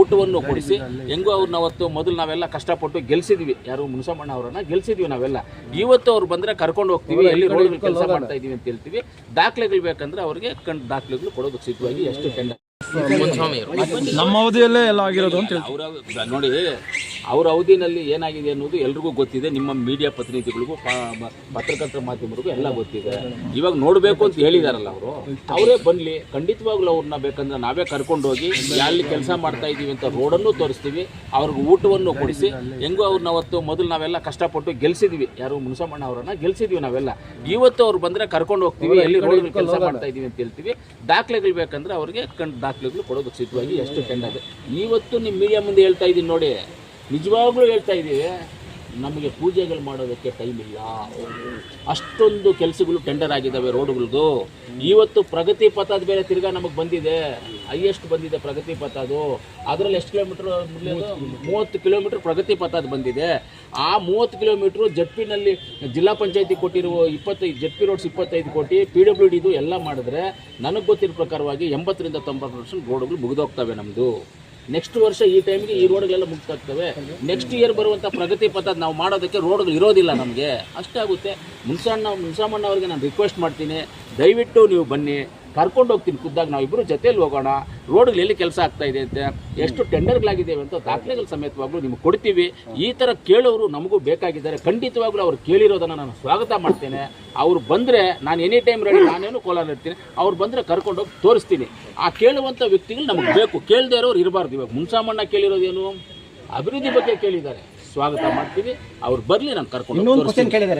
ಊಟವನ್ನು ಕೊಡಿಸಿ ಹೆಂಗೋ ಅವ್ರನ್ನ ಅವತ್ತು ಮೊದಲು ನಾವೆಲ್ಲ ಕಷ್ಟಪಟ್ಟು ಗೆಲ್ಸಿದ್ವಿ. ಯಾರು ಮುನ್ಸಮ್ಮಣ್ಣ ಅವರನ್ನ ಗೆಲ್ಸಿದ್ವಿ ನಾವೆಲ್ಲ. ಇವತ್ತು ಅವ್ರು ಬಂದ್ರೆ ಕರ್ಕೊಂಡು ಹೋಗ್ತೀವಿ ಎಲ್ಲಿ ರೋಡ್ ಕೆಲಸ ಮಾಡ್ತಾ ಇದೀವಿ ಅಂತ ಹೇಳ್ತೀವಿ. ದಾಖಲೆಗಳು ಬೇಕಂದ್ರೆ ಅವ್ರಿಗೆ ಕಂಡು ದಾಖಲೆಗಳು ಕೊಡೋದಕ್ಕೆ ಸಿದ್ಧವಾಗಿ ಎಷ್ಟು ಟೆಂಡರ್ ನಮ್ಮ ಅವಧಿಯಲ್ಲೇ ಎಲ್ಲ ಆಗಿರೋದು ಅಂತ ಹೇಳ್ತೀವಿ. ಅವರ ನೋಡಿ ಅವ್ರ ಅವಧಿನಲ್ಲಿ ಏನಾಗಿದೆ ಅನ್ನೋದು ಎಲ್ರಿಗೂ ಗೊತ್ತಿದೆ. ನಿಮ್ಮ ಮೀಡಿಯಾ ಪ್ರತಿನಿಧಿಗಳಿಗೂ ಪತ್ರಕರ್ತರ ಮಾಧ್ಯಮರಿಗೂ ಎಲ್ಲ ಗೊತ್ತಿದೆ. ಇವಾಗ ನೋಡಬೇಕು ಅಂತ ಹೇಳಿದಾರಲ್ಲ ಅವರು. ಅವರೇ ಬನ್ನಿ. ಖಂಡಿತವಾಗ್ಲೂ ಅವ್ರನ್ನ ಬೇಕಂದ್ರೆ ನಾವೇ ಕರ್ಕೊಂಡು ಹೋಗಿ ಅಲ್ಲಿ ಕೆಲಸ ಮಾಡ್ತಾ ಇದ್ದೀವಿ ಅಂತ ರೋಡನ್ನು ತೋರಿಸ್ತೀವಿ ಅವ್ರಿಗೆ ಊಟವನ್ನು ಕೊಡಿಸಿ ಹೆಂಗೋ ಅವ್ರನ್ನ ಅವತ್ತು ಮೊದಲು ನಾವೆಲ್ಲ ಕಷ್ಟಪಟ್ಟು ಗೆಲ್ಸಿದ್ವಿ. ಯಾರು ಮುನ್ಸಮ್ಮಣ್ಣ ಅವರನ್ನ ಗೆಲ್ಸಿದ್ವಿ ನಾವೆಲ್ಲ. ಇವತ್ತು ಅವ್ರು ಬಂದ್ರೆ ಕರ್ಕೊಂಡು ಹೋಗ್ತೀವಿ ಎಲ್ಲಿ ರೋಡ್ ಕೆಲಸ ಮಾಡ್ತಾ ಇದೀವಿ ಅಂತ ಹೇಳ್ತೀವಿ. ದಾಖಲೆಗಳು ಬೇಕಂದ್ರೆ ಅವ್ರಿಗೆ ಕಂಡು ದಾಖಲೆಗಳು ಕೊಡೋದಕ್ಕೆ ಸಿದ್ಧವಾಗಿ ಎಷ್ಟು ಟೆಂಡರ್ ಇವತ್ತು ನಿಮ್ಮ ಮೀಡಿಯಾ ಮುಂದೆ ಹೇಳ್ತಾ ಇದ್ದೀನಿ ನೋಡಿ ನಿಜವಾಗ್ಲೂ ಹೇಳ್ತಾ ಇದ್ದೀವಿ, ನಮಗೆ ಪೂಜೆಗಳು ಮಾಡೋದಕ್ಕೆ ಟೈಮ್ ಇಲ್ಲ. ಅಷ್ಟೊಂದು ಕೆಲಸಗಳು ಟೆಂಡರ್ ಆಗಿದ್ದಾವೆ ರೋಡ್ಗಳದ್ದು ಇವತ್ತು ಪ್ರಗತಿ ಪಥದ ಬೇರೆ ತಿರ್ಗಾ ನಮಗೆ ಬಂದಿದೆ. ಹೈಯೆಸ್ಟ್ ಬಂದಿದೆ ಪ್ರಗತಿ ಪಥ ಅದು ಅದರಲ್ಲಿ ಎಷ್ಟು ಕಿಲೋಮೀಟ್ರ್ ಮೂವತ್ತು ಕಿಲೋಮೀಟ್ರ್ ಪ್ರಗತಿ ಪಥ ಬಂದಿದೆ. ಆ ಮೂವತ್ತು ಕಿಲೋಮೀಟ್ರು ಜಡ್ಪಿನಲ್ಲಿ ಜಿಲ್ಲಾ ಪಂಚಾಯತಿ ಕೊಟ್ಟಿರುವ ಇಪ್ಪತ್ತೈದು ಜಡ್ಪಿ ರೋಡ್ಸ್ ಇಪ್ಪತ್ತೈದು ಕೋಟಿ ಪಿ ಡಬ್ಲ್ಯೂ ಡಿದು ಎಲ್ಲ ಮಾಡಿದ್ರೆ ನನಗೆ ಗೊತ್ತಿರೋ ಪ್ರಕಾರವಾಗಿ ಎಂಬತ್ತರಿಂದ ತೊಂಬತ್ತು ಪರ್ಸೆಂಟ್ ರೋಡ್ಗಳು ಮುಗಿದೋಗ್ತವೆ ನಮ್ಮದು ನೆಕ್ಸ್ಟ್ ವರ್ಷ ಈ ಟೈಮ್ಗೆ ಈ ರೋಡ್ಗಳೆಲ್ಲ ಮುಗ್ತಾಗ್ತವೆ ನೆಕ್ಸ್ಟ್ ಇಯರ್ ಬರುವಂಥ ಪ್ರಗತಿ ಪಥ ನಾವು ಮಾಡೋದಕ್ಕೆ ರೋಡ್ಗಳು ಇರೋದಿಲ್ಲ ನಮಗೆ. ಅಷ್ಟಾಗುತ್ತೆ ಮುನ್ಸಣ್ಣ, ಮುನ್ಸಾಮಣ್ಣ ಅವ್ರಿಗೆ ನಾನು ರಿಕ್ವೆಸ್ಟ್ ಮಾಡ್ತೀನಿ. ದಯವಿಟ್ಟು ನೀವು ಬನ್ನಿ. ಕರ್ಕೊಂಡು ಹೋಗ್ತೀನಿ ಖುದ್ದಾಗಿ ನಾವಿಬ್ಬರು ಜೊತೆಯಲ್ಲಿ ಹೋಗೋಣ. ರೋಡ್ಗಳು ಎಲ್ಲಿ ಕೆಲಸ ಆಗ್ತಾ ಇದೆ ಅಂತ ಎಷ್ಟು ಟೆಂಡರ್ಗಳಾಗಿದ್ದೇವೆ ಅಂತ ದಾಖಲೆಗಳ ಸಮೇತವಾಗ್ಲೂ ನಿಮ್ಗೆ ಕೊಡ್ತೀವಿ. ಈ ಥರ ಕೇಳೋರು ನಮಗೂ ಬೇಕಾಗಿದ್ದಾರೆ. ಖಂಡಿತವಾಗ್ಲೂ ಅವ್ರು ಕೇಳಿರೋದನ್ನು ನಾನು ಸ್ವಾಗತ ಮಾಡ್ತೇನೆ. ಅವ್ರು ಬಂದರೆ ನಾನು ಎನಿ ಟೈಮ್ ರೆಡಿ ನಾನೇನು ಕೋಲಾರ ಇರ್ತೀನಿ. ಅವ್ರು ಬಂದರೆ ಕರ್ಕೊಂಡೋಗಿ ತೋರಿಸ್ತೀನಿ. ಆ ಕೇಳುವಂಥ ವ್ಯಕ್ತಿಗಳು ನಮಗೆ ಬೇಕು. ಕೇಳದೇ ಇರೋರು ಇರಬಾರ್ದು. ಇವಾಗ ಮುನ್ಸಾಮಣ್ಣ ಕೇಳಿರೋದೇನು? ಅಭಿವೃದ್ಧಿ ಬಗ್ಗೆ ಕೇಳಿದ್ದಾರೆ. ಸ್ವಾಗತ ಮಾಡ್ತೀವಿ. ಅವ್ರು ಬರಲಿ ನಾನು ಕರ್ಕೊಂಡು.